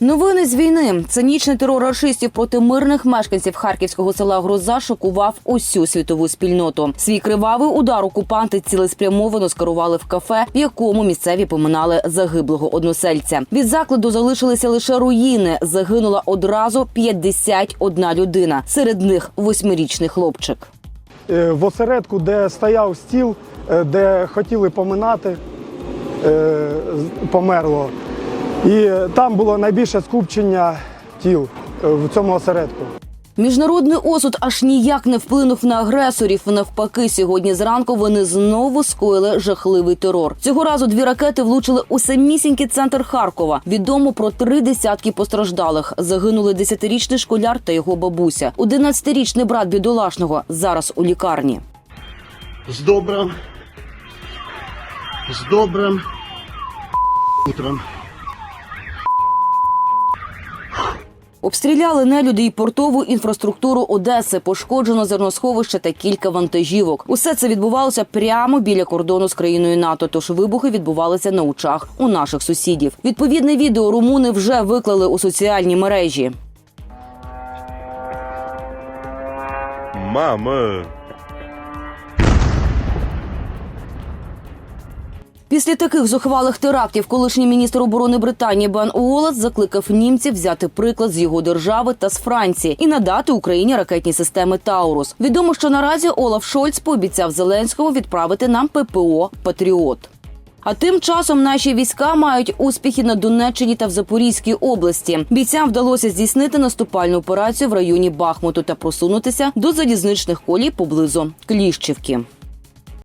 Новини з війни. Цинічний терор рашистів проти мирних мешканців харківського села Гроза шокував усю світову спільноту. Свій кривавий удар окупанти цілеспрямовано скерували в кафе, в якому місцеві поминали загиблого односельця. Від закладу залишилися лише руїни. Загинула одразу 51 людина. Серед них восьмирічний хлопчик. Е, в осередку, де стояв стіл, е, де хотіли поминати, е, померло. І там було найбільше скупчення тіл е, в цьому осередку. Міжнародний осуд аж ніяк не вплинув на агресорів. Навпаки, сьогодні зранку вони знову скоїли жахливий терор. Цього разу дві ракети влучили у самісінький центр Харкова. Відомо про три десятки постраждалих. Загинули десятирічний школяр та його бабуся. Одинадцятирічний брат бідолашного зараз у лікарні. С добрым, с добрым утром. Обстріляли нелюди і портову інфраструктуру Одеси. Пошкоджено зерносховище та кілька вантажівок. Усе це відбувалося прямо біля кордону з країною НАТО. Тож вибухи відбувалися на очах у наших сусідів. Відповідне відео румуни вже виклали у соціальні мережі. Мама. Після таких зухвалих терактів колишній міністр оборони Британії Бен Уоллес закликав німців взяти приклад з його держави та з Франції і надати Україні ракетні системи Таурус. Відомо, що наразі Олаф Шольц пообіцяв Зеленському відправити нам ППО Патріот. А тим часом наші війська мають успіхи на Донеччині та в Запорізькій області. Бійцям вдалося здійснити наступальну операцію в районі Бахмуту та просунутися до залізничних колій поблизу Кліщівки.